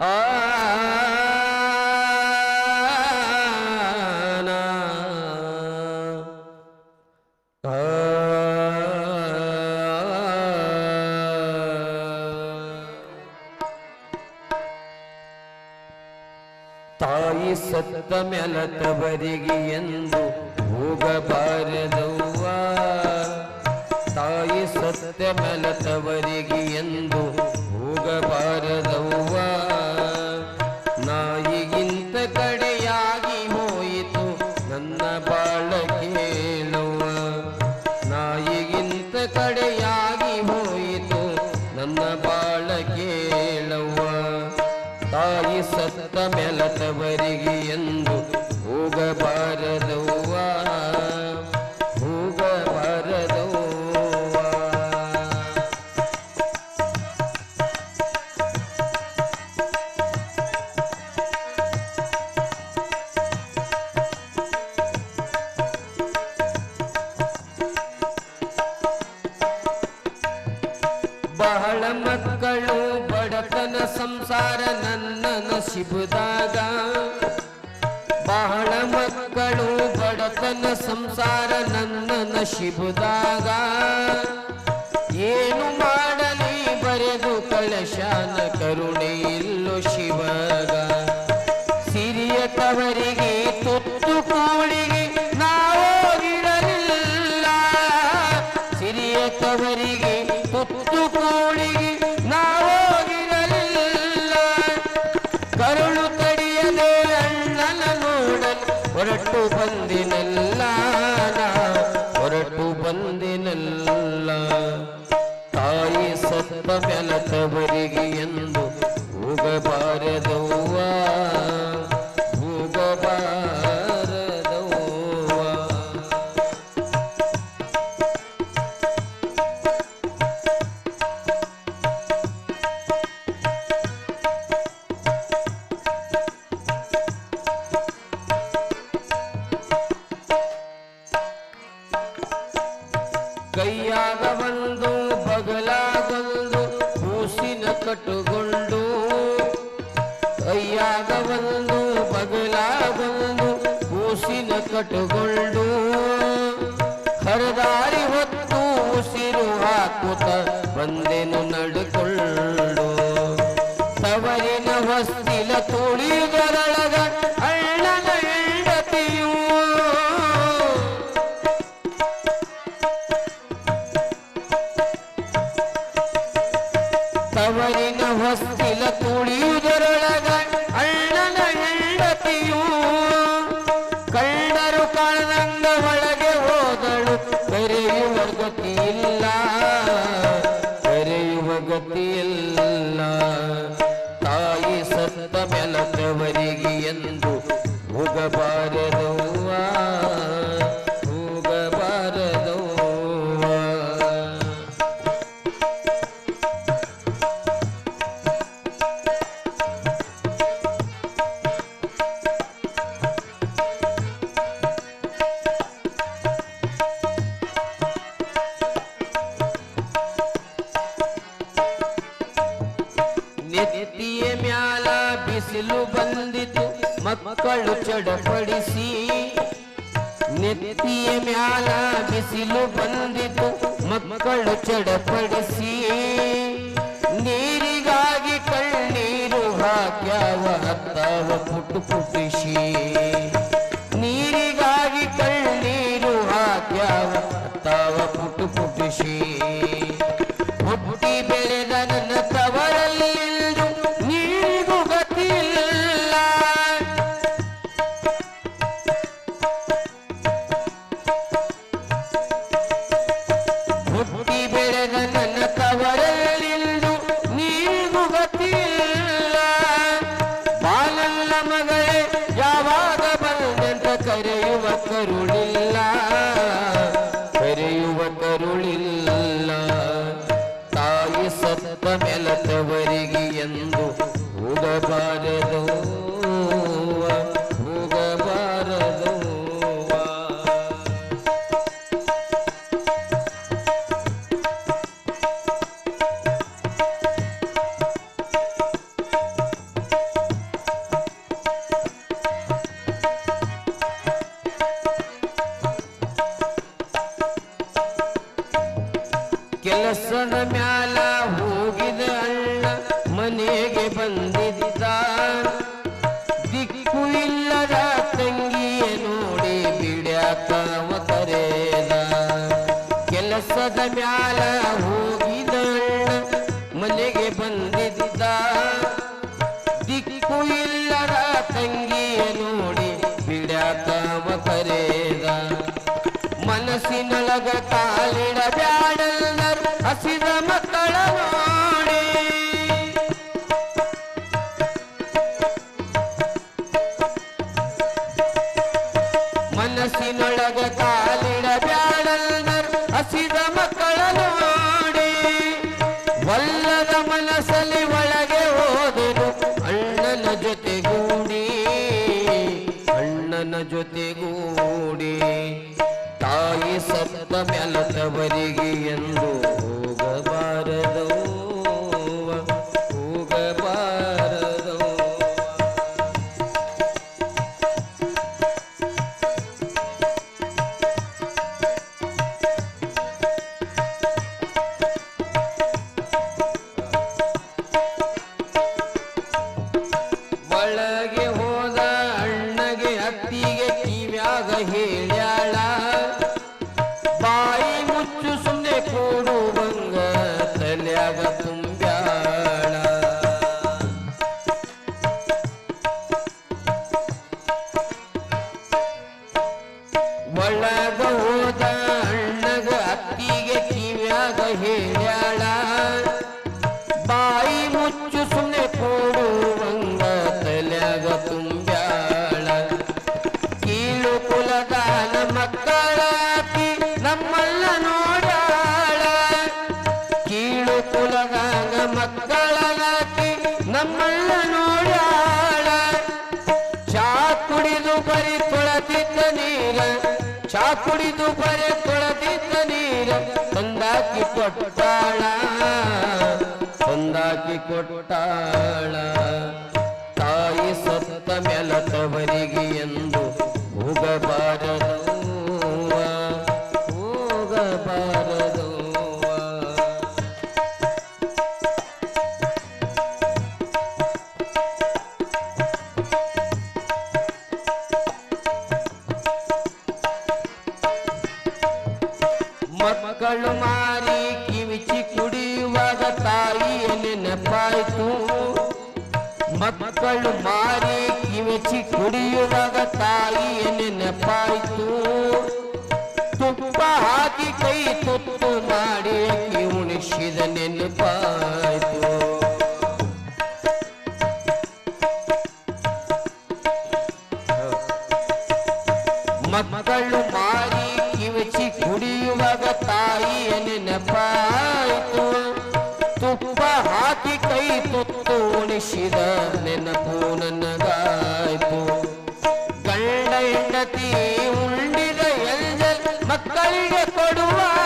ತಾಯಿ ಸತ್ತ ಮೆಲತವರಿಗೆ ಎಂದು ಹೋಗಬಾರದವ್ವ. ತಾಯಿ ಸತ್ತ ಮೆಲತವರಿಗೆ ಎಂದು ಹೋಗಬಾರದವ್ವ. ಸಂಸಾರ ನನ್ನ ನಶಿಬುದಾಗ. ಏನು ಮಾಡಲಿ ಬರೆದು ಕಳಶಾನ ಕರುಣೆ ಇಲ್ಲೋ ಶಿವಗ. ಸಿರಿಯ ತವರಿಗೆ, ತುತ್ತು ಕೂಳಿಗೆ ನಾವೋಗಿರಲಿಲ್ಲ ಸಿರಿಯ ತವರಿಗೆ ಕೈಯಾಗ ಒಂದು ಬಗಲಾಗೊಂದು ಕೂಸಿನ ಕಟ್ಟುಕೊಂಡು ಕೈಯಾಗ ಒಂದು ಬಗಲಾಗೊಂದು ಕೂಸಿನ ಹರದಾರಿ ಹೊತ್ತು ಉಸಿರು ಹಾಕುತ್ತ ಬಂದೆನು ನಡ್ಕೊಂಡು. ತವರಿನ ಹೊಸ್ತಿಲ ತುಳಿದರಳಗ ನೆತ್ತಿಯ ಮ್ಯಾಲ ಬಿಸಿಲು ಬಂದಿತು ಮಕ್ಕಳು ಚಡಪಡಿಸಿ. ನೀರಿಗಾಗಿ ಕಣ್ಣೀರು ಹಾಕ್ಯಾವ ಹತ್ತಾವ ಪುಟ್ಟು ಪುಟಿಸಿ ಕರೆಯುವ ಕರುಳಿಲ್ಲ ಕರೆಯುವ ಕರುಳಿಲ್ಲ. ತಾಯಿ ಸತ್ತ ಮೆಲತವರಿಗೆ ಎಂದು ಹೋಗಬಾರದು. ಗಳನಾತಿ ನಮ್ಮಣ್ಣ ನೋಡ್ಯಾಳ ಚಾ ಕುಡಿದು ಬರಿ ತೊಳದಿದ್ದ ನೀರ. ಚಾ ಕುಡಿದು ಬರೆ ತೊಳದಿದ್ದ ನೀರ. ತಂದಾಕಿ ಕೊಟ್ಟಾಳ. ತಂದಾಕಿ ಕೊಟ್ಟಾಳ. ಮಕ್ಕಳು ಮಾರಿ ಕಿವಿಚಿ ಕುಡಿಯುವಾಗ ತಾಯಿಯಲ್ಲಿ ನೆನಪಾಯಿತು. ಮಕ್ಕಳು ಮಾರಿ ಕಿವಿಚಿ ಕುಡಿಯುವಾಗ ತಾಯಿಯಲ್ಲಿ ನೆನಪಾಯಿತು. ತುಪ್ಪ ಹಾಕಿ ಕೈ ತುತ್ತು ಮಾಡಿ ಉಣಿಸಿದ ನೆನಪಾಯಿತು. கழிய தொடுவார்.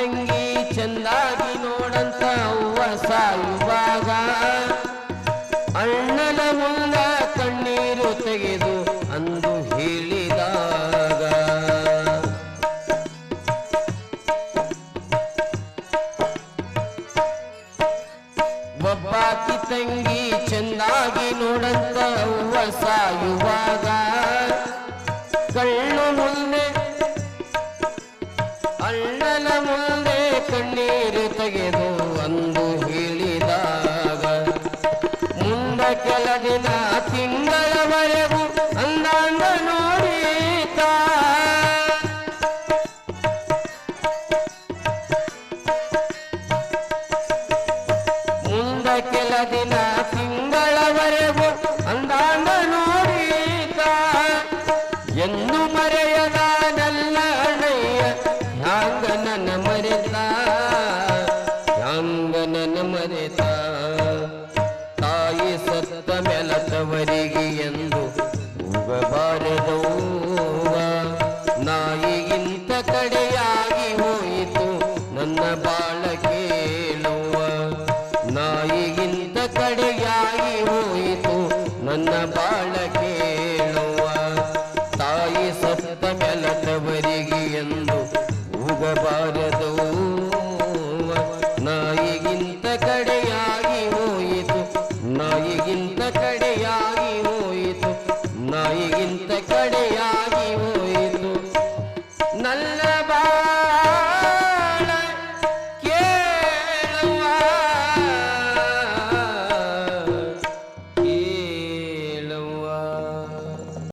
ತಂಗಿ ಚಂದಾಗಿ ನೋಡಂತ ಹೂವ ಸಾಯುವಾಗ ಅಣ್ಣ ಕೆಲ ದಿನ ತಿಂಗಳವರೆಗೂ